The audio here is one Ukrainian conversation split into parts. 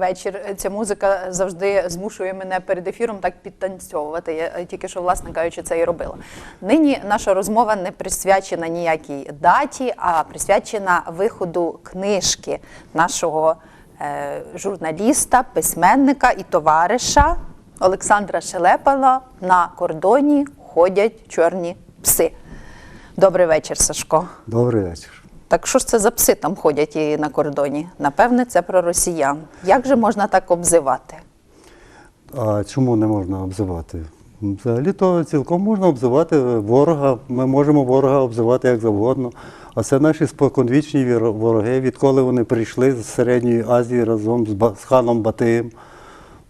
Вечір. Ця музика завжди змушує мене перед ефіром так підтанцьовувати. Я е, тільки що, власне кажучи, це і робила. Нині наша розмова не присвячена ніякій даті, а присвячена виходу книжки нашого е, журналіста, письменника і товариша Олександра Шелепала на кордоні ходять чорні пси. Добрий вечір, Сашко. Добрий вечір. Так що ж це за пси там ходять і на кордоні? Напевне, це про росіян. Як же можна так обзивати? А чому не можна обзивати? Взагалі то цілком можна обзивати ворога. Ми можемо ворога обзивати як завгодно. А це наші споконвічні вороги, відколи вони прийшли з Середньої Азії разом з, ханом Батиєм.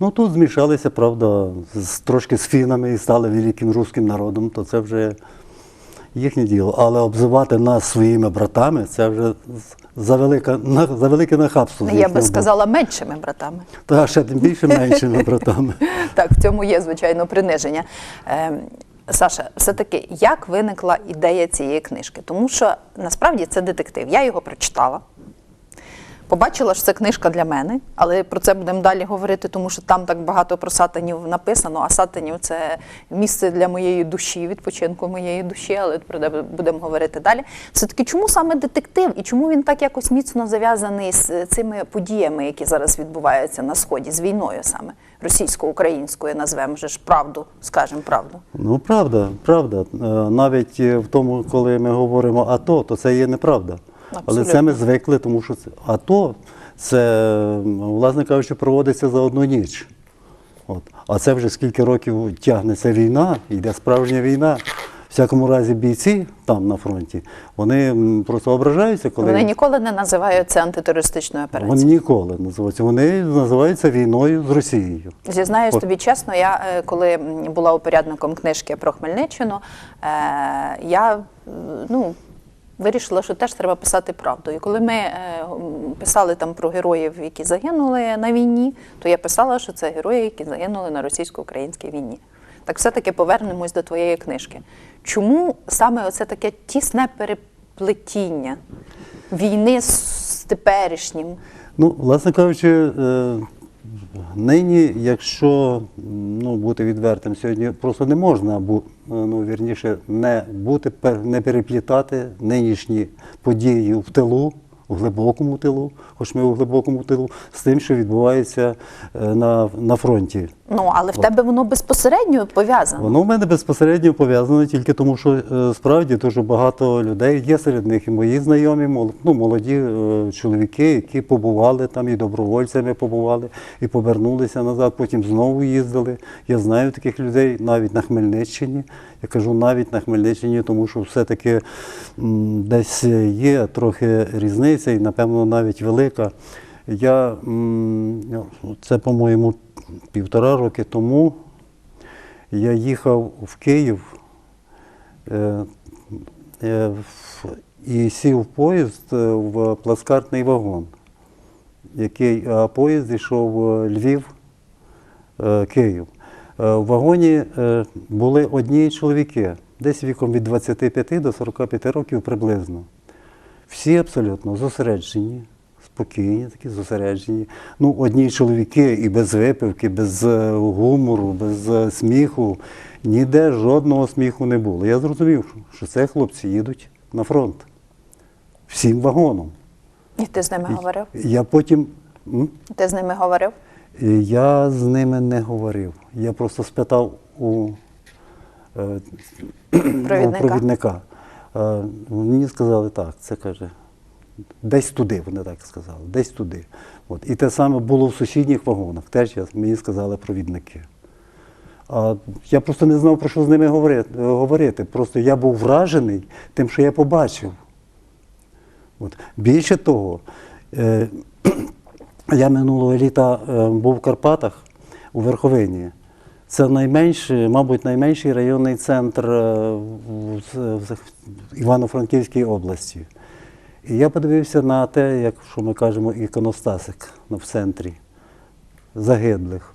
Ну тут змішалися, правда, з, трошки з фінами і стали великим руським народом, то це вже їхнє діло. Але обзивати нас своїми братами це вже за велике, за велике нахабство. Я би сказала меншими братами. Та ще тим більше меншими братами. Так, в цьому є, звичайно, приниження. Ем, Саша, все-таки як виникла ідея цієї книжки? Тому що насправді це детектив. Я його прочитала. Побачила, що це книжка для мене, але про це будемо далі говорити, тому що там так багато про сатанів написано, а сатанів це місце для моєї душі, відпочинку моєї душі, але про це будемо говорити далі. Все-таки чому саме детектив і чому він так якось міцно зав'язаний з цими подіями, які зараз відбуваються на сході, з війною саме російсько-українською, назвемо вже ж правду, скажемо правду. Ну, правда, правда. Е, Навіть е, в тому, коли ми говоримо АТО, то це є неправда. Але це ми звикли, тому що це АТО, це, власне кажучи, проводиться за одну ніч. От. А це вже скільки років тягнеться війна, йде справжня війна. В всякому разі, бійці там на фронті, вони просто ображаються, коли Вони ніколи не називають це антитерористичною вони операцією. ніколи називаються. Вони називаються війною з Росією. Зізнаюсь От. тобі чесно, я е, коли була упорядником книжки про Хмельниччину, е, я ну, вирішила, що теж треба писати правду. І коли ми е, писали там про героїв, які загинули на війні, то я писала, що це герої, які загинули на російсько-українській війні. Так все-таки повернемось до твоєї книжки. Чому саме оце таке тісне переплетіння війни з, теперішнім? Ну, власне кажучи, е, нині, якщо ну, бути відвертим, сьогодні просто не можна бу- ну, вірніше, не бути, не переплітати нинішні події в тилу, в глибокому тилу, хоч ми у глибокому тилу, з тим, що відбувається е, на, на фронті. Ну, але в тебе воно безпосередньо пов'язано. Воно в мене безпосередньо пов'язане тільки тому, що е, справді дуже багато людей є серед них і мої знайомі, мол- ну, молоді е, чоловіки, які побували там і добровольцями побували, і повернулися назад, потім знову їздили. Я знаю таких людей навіть на Хмельниччині. Я кажу навіть на Хмельниччині, тому що все-таки десь є трохи різниця, і напевно навіть велика. Я ну, це, по-моєму, півтора роки тому я їхав в Київ е, е, і сів в поїзд е, в плацкартний вагон, який а поїзд йшов Львів, Київ. Е, В вагоні були одні чоловіки, десь віком від 25 до 45 років приблизно. Всі абсолютно зосереджені, спокійні, такі зосереджені. Ну, одні чоловіки і без випивки, без е, гумору, без е, сміху. Ніде жодного сміху не було. Я зрозумів, що це хлопці їдуть на фронт. Всім вагоном. І ти з ними говорив? Я потім. м? Ти з ними говорив? Я з ними не говорив. Я просто спитав у е, Провідника. у провідника. Е, Мені сказали так, це каже, десь туди, вони так сказали, десь туди. От. І те саме було в сусідніх вагонах, теж мені сказали провідники. А я просто не знав, про що з ними говорити. Просто я був вражений тим, що я побачив. От. Більше того, е, я минулого літа е, був в Карпатах у Верховині. Це найменший, мабуть, найменший районний центр е, в Івано-Франківській області. І я подивився на те, як що ми кажемо, іконостасик в центрі загиблих.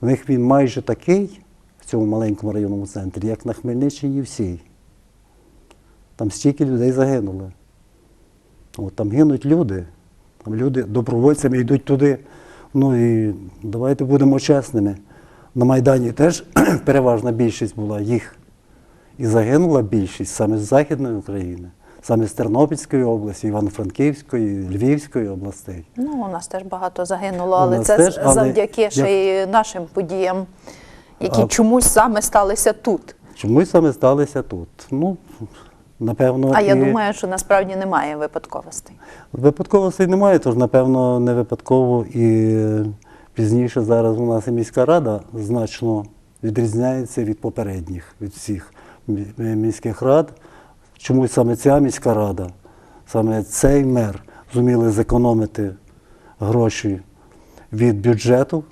У них він майже такий в цьому маленькому районному центрі, як на Хмельниччині всій. Там стільки людей загинули. От, там гинуть люди. Там люди добровольцями йдуть туди Ну і давайте будемо чесними. На Майдані теж переважна більшість була їх. І загинула більшість саме з Західної України, саме з Тернопільської області, Івано-Франківської, Львівської областей. Ну, у нас теж багато загинуло, але це теж, але завдяки ще й нашим подіям, які А- чомусь саме сталися тут. Чомусь саме сталося тут. Ну, напевно, А я думаю, що насправді немає випадковостей. випадковостей немає, тож, напевно, не випадково і е, пізніше зараз у нас і міська рада значно відрізняється від попередніх, від всіх міських рад. Чомусь саме ця міська рада, саме цей мер зуміли зекономити гроші від бюджету,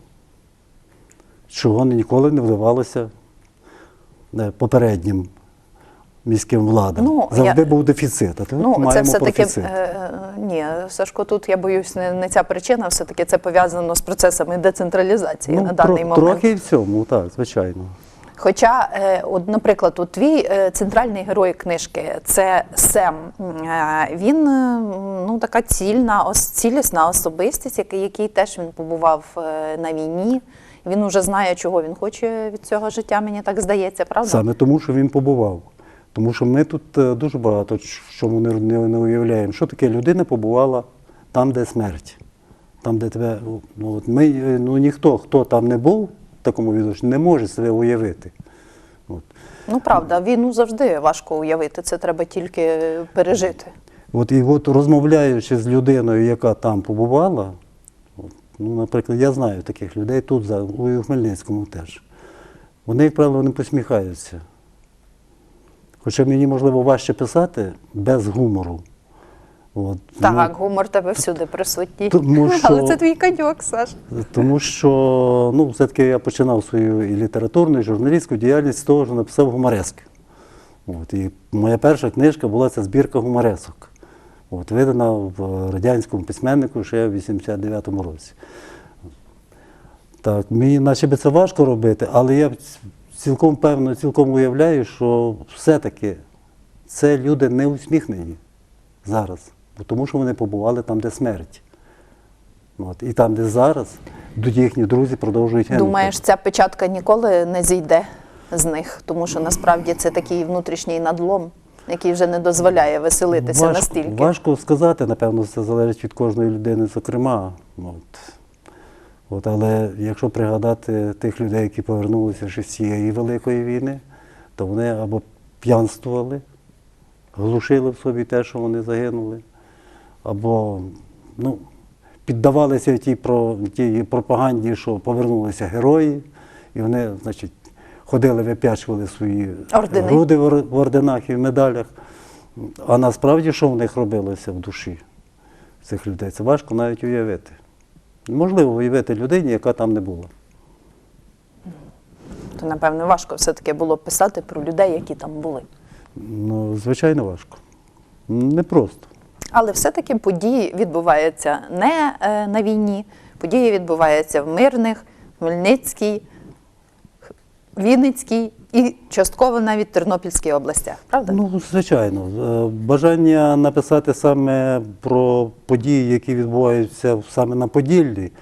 чого ніколи не вдавалося е, попереднім міським владам. Ну, Завжди я- був дефіцит. А тут Ну, це маємо все-таки е, ні, Сашко, тут я боюсь, не, не ця причина, все-таки це пов'язано з процесами децентралізації на даний тро- момент. Ну, Трохи і в цьому, так, звичайно. Хоча, е, от, наприклад, от твій е, центральний герой книжки це Сем. Е, Він ну, така цільна, цілісна особистість, який, який теж він побував на війні. Він уже знає, чого він хоче від цього життя, мені так здається, правда? Саме тому, що він побував. Тому що ми тут дуже багато чому не, не, не уявляємо. Що таке людина побувала там, де смерть. Там, де тебе. Ну, от ми, ну, ніхто, хто там не був такому відношенні, не може себе уявити. От. Ну правда, війну завжди важко уявити. Це треба тільки пережити. От, і от розмовляючи з людиною, яка там побувала, от, ну, наприклад, я знаю таких людей тут, у Хмельницькому теж. Вони, як правило, не посміхаються. Хоча мені, можливо, важче писати без гумору. От, Так, ну, гумор тебе всюди присутній. Тому що- Але це твій коньок, Саш. тому що ну, все-таки я починав свою і літературну, і журналістську діяльність з того, що написав гуморески. От, і моя перша книжка була ця збірка гуморесок. От, видана в радянському письменнику ще в 89-му році. Так, мені наче це важко робити, але я цілком певно, цілком уявляю, що все-таки це люди не усміхнені зараз, тому що вони побували там, де смерть. От, і там, де зараз, до їхні друзі продовжують гинути. Думаєш, ця печатка ніколи не зійде з них, тому що насправді це такий внутрішній надлом, який вже не дозволяє веселитися важко, настільки. Важко сказати, напевно, це залежить від кожної людини, зокрема. От. От, але якщо пригадати тих людей, які повернулися ще з цієї великої війни, то вони або п'янствували, глушили в собі те, що вони загинули, або ну, піддавалися тій, про, тій пропаганді, що повернулися герої, і вони, значить, ходили, вип'ячували свої Ордени. груди в ор- орденах і в медалях. А насправді, що в них робилося в душі цих людей, це важко навіть уявити. Можливо уявити людині, яка там не була. То, напевно, важко все-таки було писати про людей, які там були. Ну, звичайно, важко. Непросто. Але все-таки події відбуваються не е, на війні, події відбуваються в мирних, Хмельницькій, Вінницькій і частково навіть Тернопільській областях, правда? Ну, звичайно. Е, Бажання написати саме про події, які відбуваються саме на Поділлі,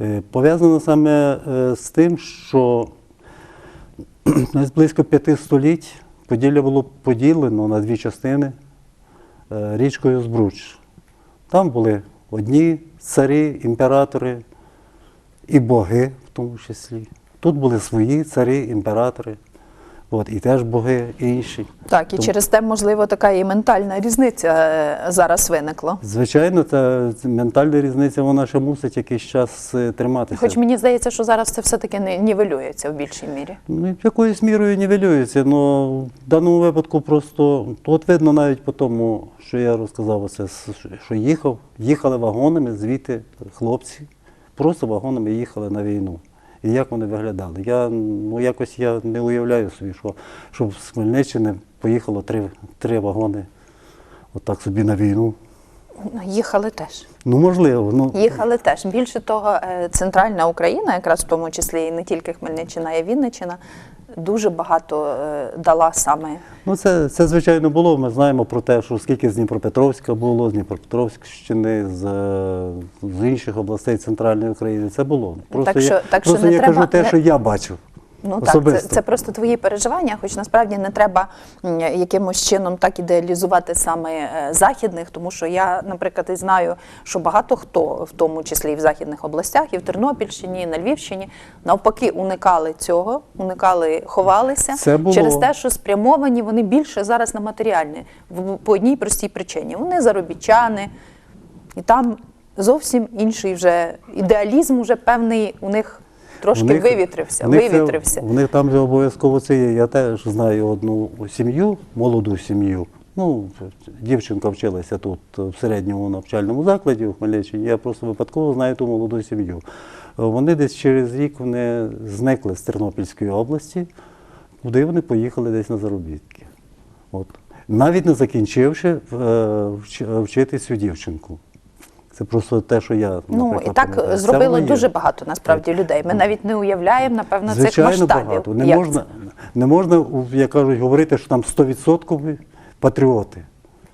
е, пов'язано саме з тим, що близько п'яти століть Поділля було поділено на дві частини річкою Збруч. Там були одні царі, імператори і боги в тому числі. Тут були свої царі, імператори, от, і теж боги інші. Так, і Тому- через те, можливо, така і ментальна різниця е, зараз виникла. Звичайно, та ментальна різниця вона ще мусить якийсь час е, триматися. Хоч мені здається, що зараз це все-таки не нівелюється в більшій мірі. Ну, якоюсь мірою нівелюється, але в даному випадку просто от видно навіть по тому, що я розказав, оце, що їхав, їхали вагонами звідти хлопці, просто вагонами їхали на війну. І як вони виглядали? Я ну якось я не уявляю собі, що щоб з Хмельниччини поїхало три, три вагони отак собі на війну. Їхали теж. Ну можливо, ну Їхали теж. Більше того, е, центральна Україна, якраз в тому числі і не тільки Хмельниччина, а й Вінниччина, дуже багато е, дала саме. Ну, це, це звичайно було. Ми знаємо про те, що скільки з Дніпропетровська було, з Дніпропетровщини, з, з інших областей центральної України. Це було. Просто Так що- я, так що просто не я треба- кажу те, що я бачив. Ну так, це, це просто твої переживання, хоч насправді не треба якимось чином так ідеалізувати саме е, західних, тому що я, наприклад, і знаю, що багато хто, в тому числі і в західних областях, і в Тернопільщині, і на Львівщині, навпаки, уникали цього, уникали, ховалися Це було. через те, що спрямовані вони більше зараз на матеріальне по одній простій причині. Вони заробітчани, і там зовсім інший вже ідеалізм, уже певний у них. Трошки них- вивітрився, в них це- В них там же обов'язково це є. Я теж знаю одну сім'ю, молоду сім'ю. Ну, дівчинка вчилася тут е, в середньому навчальному закладі у Хмельниччині. Я просто випадково знаю ту молоду сім'ю. Е, Вони десь через рік вони зникли з Тернопільської області, куди вони поїхали десь на заробітки. От. Навіть не закінчивши е, вчити цю дівчинку. Це просто те, що я Ну і так пам'ятаю. Зробило дуже багато насправді людей. Ми навіть не уявляємо, напевно, цих Звичайно, масштабів. багато. Не як можна, це. не можна, як кажуть, говорити, що там 100% патріоти.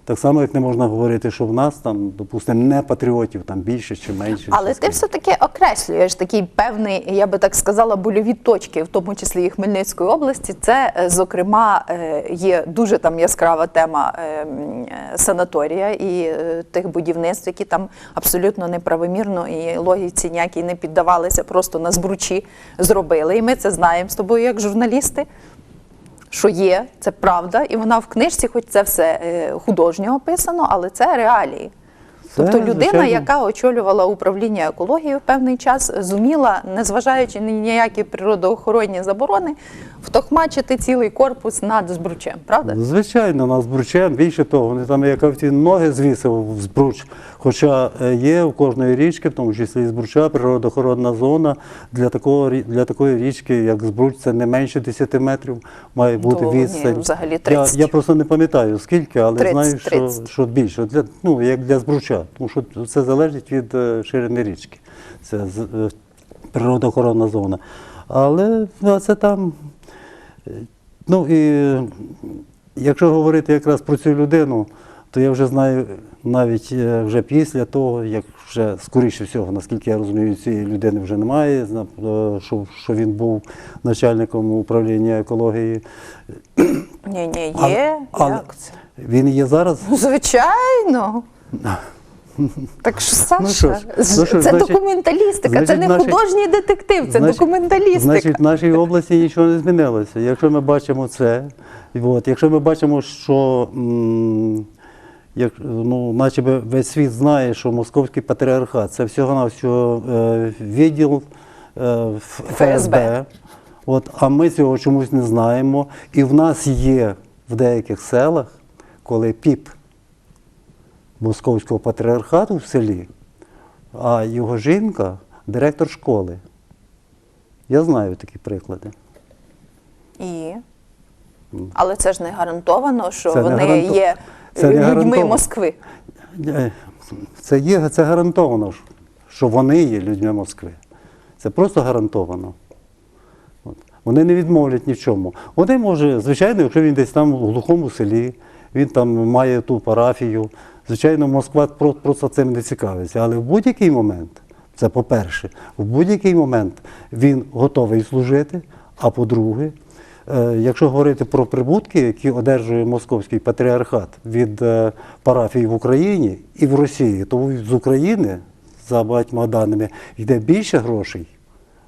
Так само, як не можна говорити, що в нас там, допустимо, не патріотів, там більше чи менше. Але ти все-таки окреслюєш такий певний, я би так сказала, больові точки, в тому числі і Хмельницької області. Це, е, зокрема, е, є дуже там яскрава тема е, санаторія і тих будівництв, які там абсолютно неправомірно і логіці ніякій не піддавалися, просто на збручі зробили. І ми це знаємо з тобою, як журналісти. Що є, це правда, і вона в книжці, хоч це все е, художньо описано, але це реалії. Тобто людина, звичайно. яка очолювала управління екологією в певний час, зуміла, незважаючи на ніякі природоохоронні заборони, втохмачити цілий корпус над збручем, правда? Звичайно, нас бручем. Більше того, вони там як ті ноги звісив в збруч. Хоча е, є у кожної річки, в тому числі і збруча, природоохоронна зона для такого для такої річки, як збруч, це не менше 10 метрів, має бути То, ні, відстань. взагалі я, 30. я просто не пам'ятаю скільки, але 30, знаю, що, 30. що більше. Для, ну, як для збруча, тому що це залежить від е, ширини річки. Це е, природоохоронна зона. Але ну, це там. е, Ну і якщо говорити якраз про цю людину, то я вже знаю навіть вже після того, як вже скоріше всього, наскільки я розумію, цієї людини вже немає, що, що він був начальником управління екології. Ні, ні, є. але- Як це? Він є зараз. Ну, Звичайно. Так що, Саша, Ну що ж, ну що це значить- документалістика, це не наші- художній детектив, це Значить- документалістика. Значить, в нашій області нічого не змінилося. Якщо ми бачимо це, от, якщо ми бачимо, що м, як, ну, наче би весь світ знає, що московський патріархат це всього-навсього е, відділ е, Ф- ФСБ. От, а ми цього чомусь не знаємо. І в нас є в деяких селах, коли піп московського патріархату в селі, а його жінка директор школи. Я знаю такі приклади. І? Але це ж не гарантовано, що Це вони гаранто- є це людьми. Москви. Е, Це є це гарантовано, що вони є людьми Москви. Це просто гарантовано. От. Вони не відмовлять ні в чому. Вони може, звичайно, якщо він десь там в глухому селі, він там має ту парафію. Звичайно, Москва про- просто цим не цікавиться. Але в будь-який момент, це по-перше, в будь-який момент він готовий служити, а по-друге, Е, Якщо говорити про прибутки, які одержує московський патріархат від е, парафій в Україні і в Росії, то з України, за багатьма даними, йде більше грошей,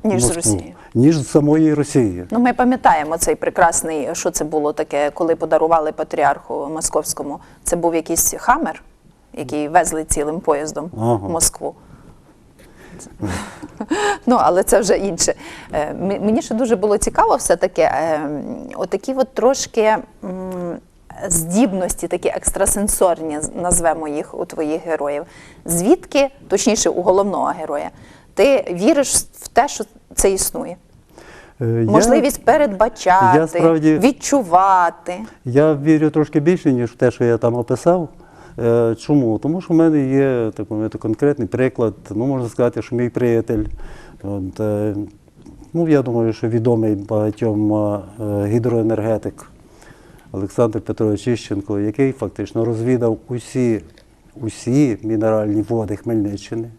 Ніж з Росії. ніж з самої Росії. Ну, ми пам'ятаємо цей прекрасний, що це було таке, коли подарували патріарху московському. Це був якийсь хамер, який везли цілим поїздом Ага. в Москву. Ну, але це вже інше. Е, Мені ще дуже було цікаво все-таки, е, отакі от трошки здібності, такі екстрасенсорні, назвемо їх у твоїх героїв. Звідки, точніше, у головного героя, ти віриш в те, що це існує? Е, я- Можливість передбачати, я справді- відчувати. Я вірю трошки більше, ніж в те, що я там описав. Е, Чому? Тому що в мене є так конкретний приклад. Ну, можна сказати, що мій приятель от, е, ну, я думаю, що відомий багатьом е, гідроенергетик Олександр Петрович Іщенко, який фактично розвідав усі, усі мінеральні води Хмельниччини.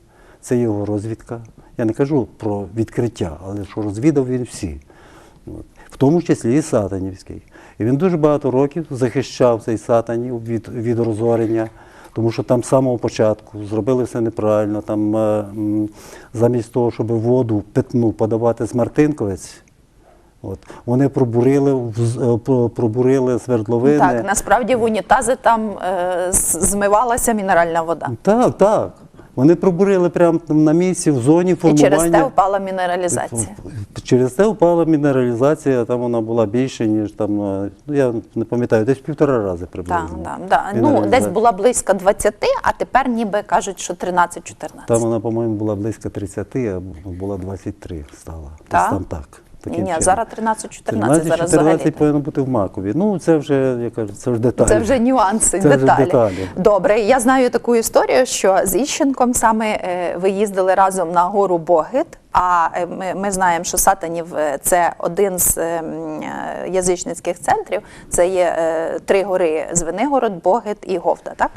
Це його розвідка. Я не кажу про відкриття, але що розвідав він всі. От. В тому числі і Сатанівський. І він дуже багато років захищав цей Сатанів від, від розорення, тому що там з самого початку зробили все неправильно. Там е, замість того, щоб воду питну подавати з Мартинковець, от, вони пробурили, е, пробурили свердловини. Так, насправді в унітази там е, змивалася мінеральна вода. так, так. Вони пробурили прямо на місці в зоні І через те впала мінералізація. Через це впала мінералізація, там вона була більше, ніж там, е, ну я не пам'ятаю, десь півтора рази приблизно. Так, да, да. Ну, десь була близько 20, а тепер ніби кажуть, що 13-14. Там вона, по-моєму, була близько 30, а була 23 стала. Так? Десь там так. Ні, таким ні, зараз 13-14, зараз 14 взагалі. повинно бути в Макові. Ну, це вже, я кажу, це вже деталі. Це вже нюанси, Це вже деталі. деталі. Добре, я знаю таку історію, що з Іщенком саме е, ви їздили разом на гору Богит. А е, ми, ми знаємо, що Сатанів е, це один з е, е, язичницьких центрів. Це є е, три гори: Звенигород, Богит і Говда. Так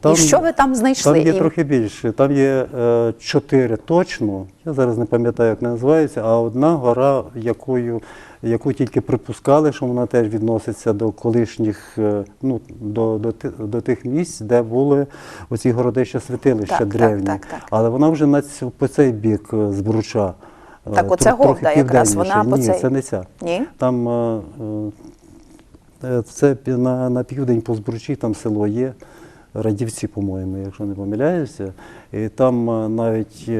там, і що ви там знайшли? Там є І- трохи більше. Там є е, чотири точно. Я зараз не пам'ятаю, як називаються а одна гора, якою, яку тільки припускали, що вона теж відноситься до колишніх, е, ну, до, до, до тих місць, де були оці городища святилища Так, так, древні. так, так. Але вона вже на цю, по цей бік е, з Бруча. е, Так, оце Говда якраз, вона по Ні, цей- це не ця. Ні? Там це на, на південь по Збручі, там село є. Радівці, по-моєму, якщо не помиляюся. І там навіть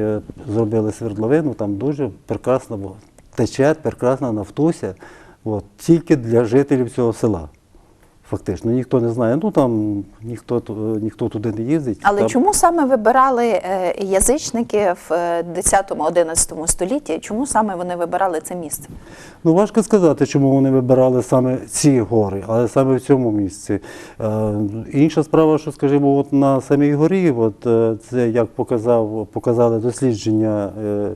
зробили свердловину, там дуже прекрасно було. Тече прекрасна нафтуся, от, тільки для жителів цього села. Фактично, ніхто не знає. Ну там ніхто, ніхто туди не їздить. Але там, чому саме вибирали е, язичники в е, 10-11 столітті? Чому саме вони вибирали це місце? Ну, важко сказати, чому вони вибирали саме ці гори, але саме в цьому місці. Е, інша справа, що, скажімо, от на самій горі, от, е, це як показав, показали дослідження е, е,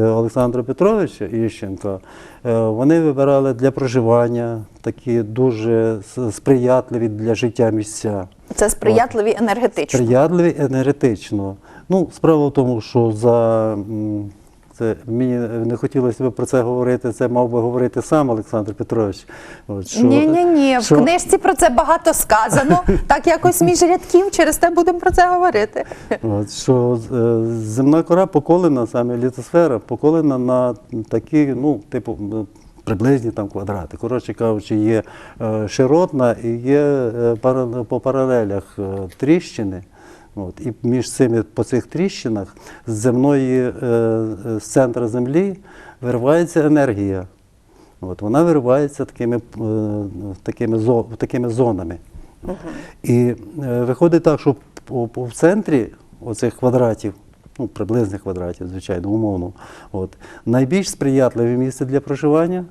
Олександра Петровича Іщенка, е, вони вибирали для проживання такі дуже сприятливі для життя місця. Це сприятливі енергетично. Сприятливі енергетично. Ну, справа в тому, що за це мені не хотілося б про це говорити. Це мав би говорити сам Олександр Петрович. От, що- Ні, ні, ні. В книжці про це багато сказано. Так якось між рядків, через те будемо про це говорити. От, що е, земна кора поколена, саме літосфера, поколена на такі, ну, типу, приблизні там квадрати. Коротше кажучи, є е, широтна і є е, по паралелях тріщини. От, і між цими по цих тріщинах з земної, е, е, з центра землі виривається енергія. От, вона виривається такими, е, такими, зо- такими зонами. І е, виходить так, що по- по- в центрі оцих квадратів, ну, приблизних квадратів, звичайно, умовно, от, найбільш сприятливе місце для проживання,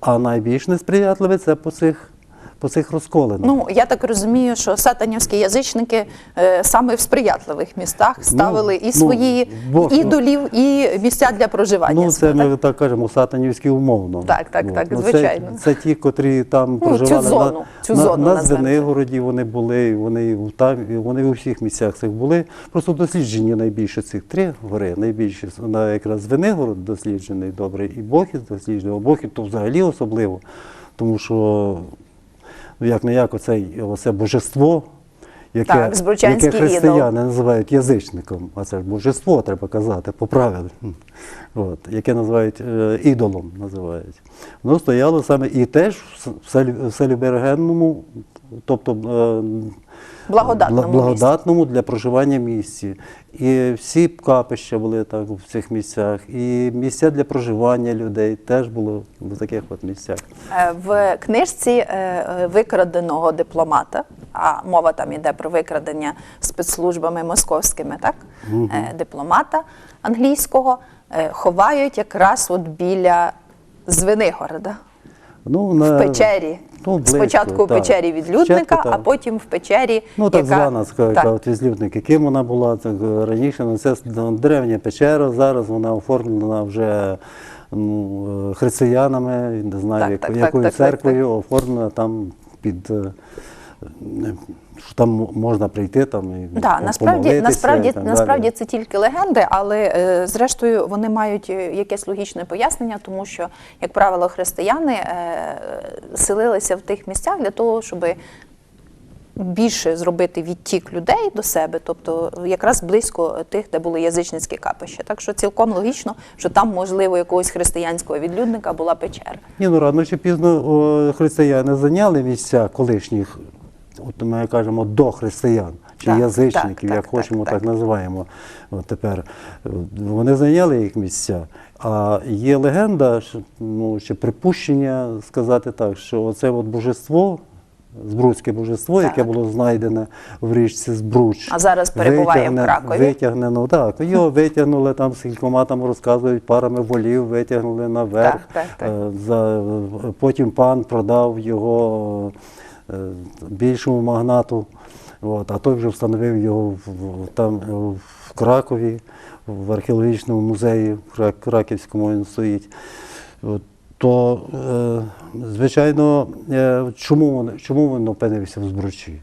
а найбільш несприятливе це по цих, по цих розколинах. Ну я так розумію, що сатанівські язичники е, саме в сприятливих містах ставили і ну, свої Бог, ну, ідолів, і місця для проживання. Ну, це так? ми так кажемо, сатанівські умовно. Так, так, так, Ну, звичайно. Це, це ті, котрі там Ну, цю проживали зону, на, цю на, зону на назвемо Звенигороді вони були, вони, і там, вони у всіх місцях цих були. Просто досліджені найбільше цих три гори, найбільше на якраз Звенигород досліджений добре, і Бохід досліджений, а Бохід то взагалі особливо, тому що ну, як не як оце божество, яке, Так, яке християни ідол. називають язичником, а це ж божество, треба казати, по правилу. От, яке називають е, ідолом, називають. Воно стояло саме і теж в селі- Бергенному, тобто е, Благодатному бла- благодатному для проживання місці. І всі капища були так в цих місцях, і місця для проживання людей теж було в таких от місцях. Е, В книжці е, е, викраденого дипломата, а мова там йде про викрадення спецслужбами московськими, так? Е, Дипломата англійського ховають якраз от біля Звенигорода. Ну, В печері. ну, близько, Спочатку в печері відлюдника, а потім в печері. Ну, так яка... звана ска- відлюдник. Яким вона була так, е, раніше, ну, це древня печера, зараз вона оформлена вже ну, е, християнами, не знаю, Так, як- так, так, якою так, так, церквою оформлена там під. Що там можна прийти там і Да, насправді, насправді, і так насправді це тільки легенди, але е, зрештою вони мають е, якесь логічне пояснення, тому що, як правило, християни е, селилися в тих місцях для того, щоб більше зробити відтік людей до себе, тобто якраз близько тих, де були язичницькі капища. Так що цілком логічно, що там, можливо, якогось християнського відлюдника була печера. Ні, ну рано чи пізно о, християни зайняли місця колишніх, от ми кажемо, до християн чи Так, язичників, так, як так, хочемо, так, так, так. називаємо. От тепер Е, вони зайняли їх місця. А є легенда, ну, чи припущення сказати так, що оце от божество. Збруцьке божество, яке було знайдене в річці Збруч. А зараз перебуває в Кракові. Витягнено, так. Його витягнули там з кількома там розказують, парами волів витягнули наверх. Так, так, так. Е, За, потім пан продав його е, більшому магнату, от, а той вже встановив його в, там е, в Кракові, в археологічному музеї, в Краківському він стоїть. То, е, звичайно, е, чому, чому він опинився в збручі?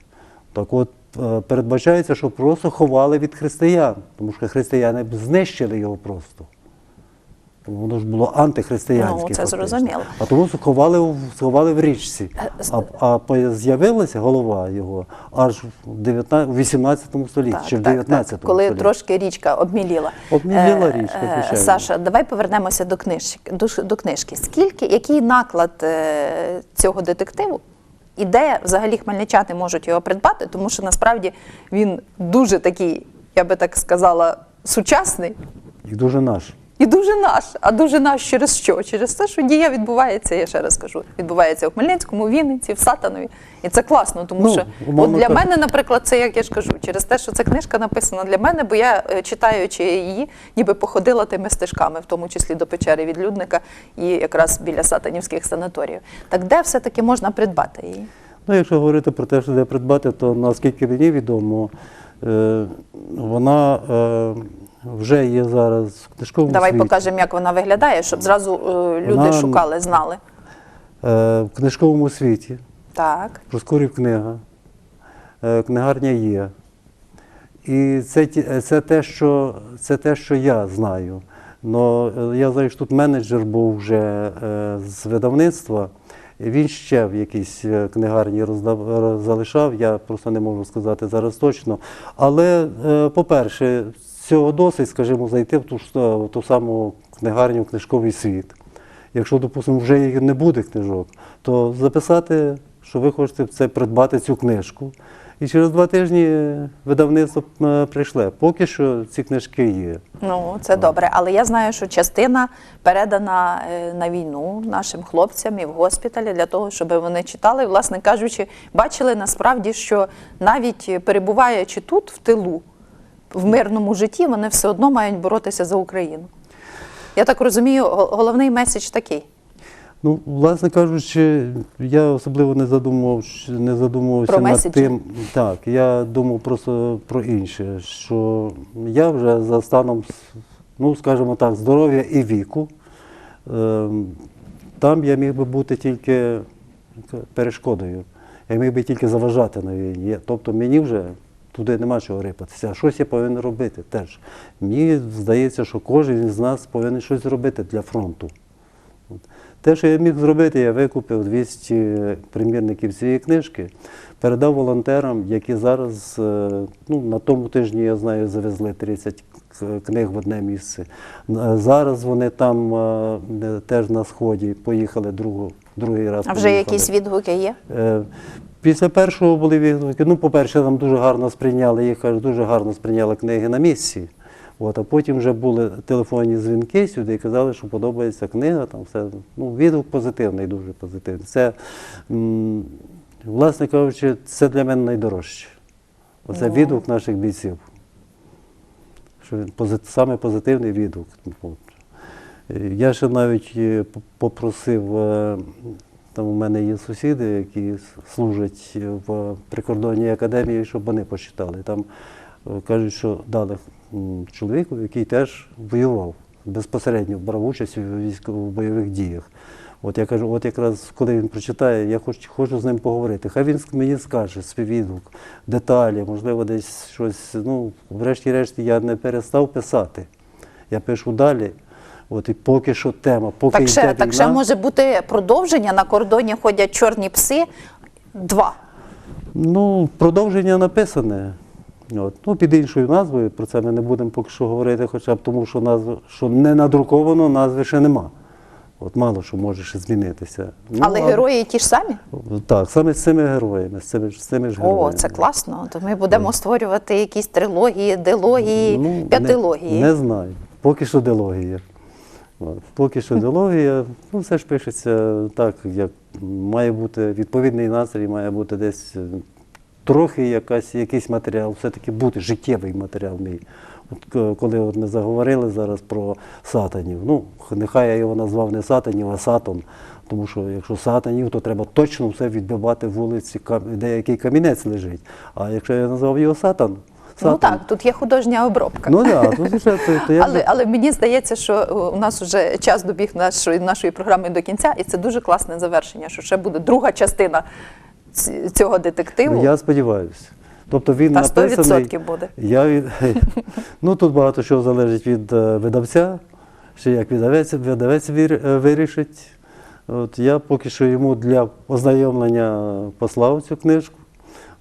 Так от е, передбачається, що просто ховали від християн, тому що християни б знищили його просто. Воно ж було антихристиянське. Ну, це фактично. зрозуміло. А тому сховали, сховали в річці. Е, А, а з'явилася голова його аж в 19, 18 столітті чи в 19 коли столітті. трошки річка обміліла. Обміліла Е, річка, е, звичайно. Саша, давай повернемося до книжки. До, до книжки. Скільки, який наклад цього детективу? І де взагалі хмельничани можуть його придбати, тому що насправді він дуже такий, я би так сказала, сучасний І дуже наш. І дуже наш. А дуже наш через що? Через те, що дія відбувається, я ще раз кажу, відбувається у Хмельницькому, Вінниці, в Сатанові. І це класно, тому Ну, що от для кажучи- мене, наприклад, це як я ж кажу, через те, що ця книжка написана для мене, бо я е, читаючи її, ніби походила тими стежками, в тому числі до печери відлюдника і якраз біля сатанівських санаторіїв. Так де все-таки можна придбати її? Ну, якщо говорити про те, що де придбати, то наскільки мені відомо, е, вона е, вже є зараз в книжковому Давай світі. покажемо, як вона виглядає, щоб зразу е, люди Вона- шукали, знали. Е, в книжковому світі. Так. Проскурів книга, е, книгарня є. І це, ті- е, це, те, що, це те, що я знаю. Но е, я знаю, що тут менеджер був вже е, з видавництва, і він ще в якійсь е, книгарні роздав, роз- залишав, я просто не можу сказати зараз точно. Але, е, по-перше, цього досить, скажімо, зайти в ту, ж, е, в ту саму книгарню книжковий світ. Якщо, допустимо, вже їх не буде книжок, то записати, що ви хочете це придбати цю книжку. І через два тижні видавництво е, прийшле. Поки що ці книжки є. Ну, це добре. Але я знаю, що частина передана е, на війну нашим хлопцям і в госпіталі для того, щоб вони читали. Власне кажучи, бачили насправді, що навіть перебуваючи тут, в тилу, в мирному житті, вони все одно мають боротися за Україну. Я так розумію, головний меседж такий. Ну, власне кажучи, я особливо не задумував, не задумувався Про над меседжі? тим. Так, я думав просто про інше, що я вже за станом, ну скажімо так, здоров'я і віку. ем, Там я міг би бути тільки перешкодою. Я міг би тільки заважати на війні. Тобто мені вже туди нема чого рипатися. А щось я повинен робити теж. Мені здається, що кожен з нас повинен щось зробити для фронту. Те, що я міг зробити, я викупив 200 примірників цієї книжки, передав волонтерам, які зараз, е, ну, на тому тижні, я знаю, завезли 30 книг в одне місце. Е, Зараз вони там е, теж на сході поїхали другу, другий раз. А вже поїхали. якісь відгуки є? Після першого були відгуки. Ну, по-перше, там дуже гарно сприйняли, їх дуже гарно сприйняли книги на місці. От, а потім вже були телефонні дзвінки сюди і казали, що подобається книга, там все. Ну, відгук позитивний, дуже позитивний. Це, м, власне кажучи, це для мене найдорожче. Оце Ну. відгук наших бійців. Що він позит, саме позитивний відгук. Я ще навіть е, попросив, е, там у мене є сусіди, які служать в прикордонній академії, щоб вони почитали. Там е, кажуть, що дали чоловіку, який теж воював. безпосередньо брав участь у військово бойових діях. От я кажу, от якраз коли він прочитає, я хочу, хочу з ним поговорити. Хай він мені скаже свій деталі, можливо, десь щось. Ну, врешті-решті, я не перестав писати. Я пишу далі. От і поки що тема, поки Так ще, йде так ще може бути продовження. На кордоні ходять чорні пси. Два. Ну, продовження написане. От. Ну, під іншою назвою, про це ми не будемо поки що говорити, хоча б тому, що назва, що не надруковано, назви ще нема. От мало що може ще змінитися. Ну, Але герої ті ж самі. Так, саме з цими героями, з цими, з цими ж героями. О, це класно. То ми будемо створювати якісь трилогії, дилогії, Ну, п'ятилогії. Не, не знаю. Поки що дилогія. От. Поки що дилогія, ну все ж пишеться так, як має бути відповідний настрій, має бути десь е, трохи якась, якийсь матеріал, все-таки бути життєвий матеріал мій. От коли от ми заговорили зараз про сатанів, ну нехай я його назвав не сатанів, а сатан. Тому що якщо сатанів, то треба точно все відбивати вулиці, де який камінець лежить. А якщо я назвав його сатан, Ну так, тут є художня обробка. Ну так, то, звичайно, то, то я Але, але мені здається, що у нас вже час добіг нашої, нашої програми до кінця, і це дуже класне завершення, що ще буде друга частина цього детективу. Ну, я сподіваюся. Тобто він Та написаний. 100% буде. Я від... ну тут багато чого залежить від е, видавця, ще як видавець, видавець е, вирішить. От я поки що йому для ознайомлення послав цю книжку.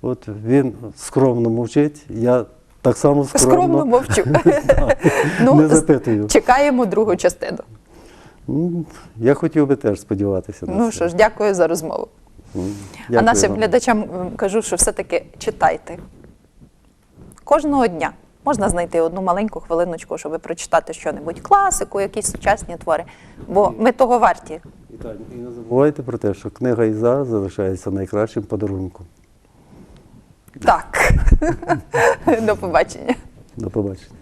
От він скромно мовчить. Я так само скромно, Скромно мовчу. не запитую. чекаємо другу частину. Ну, Я хотів би теж сподіватися на Ну що ж, дякую за розмову. М, а нашим вам. глядачам кажу, що все-таки читайте. Кожного дня можна знайти одну маленьку хвилиночку, щоб прочитати щось, класику, якісь сучасні твори. Бо ми того варті. І так, і не забувайте про те, що книга і зараз залишається найкращим подарунком. Так. До побачення. До побачення.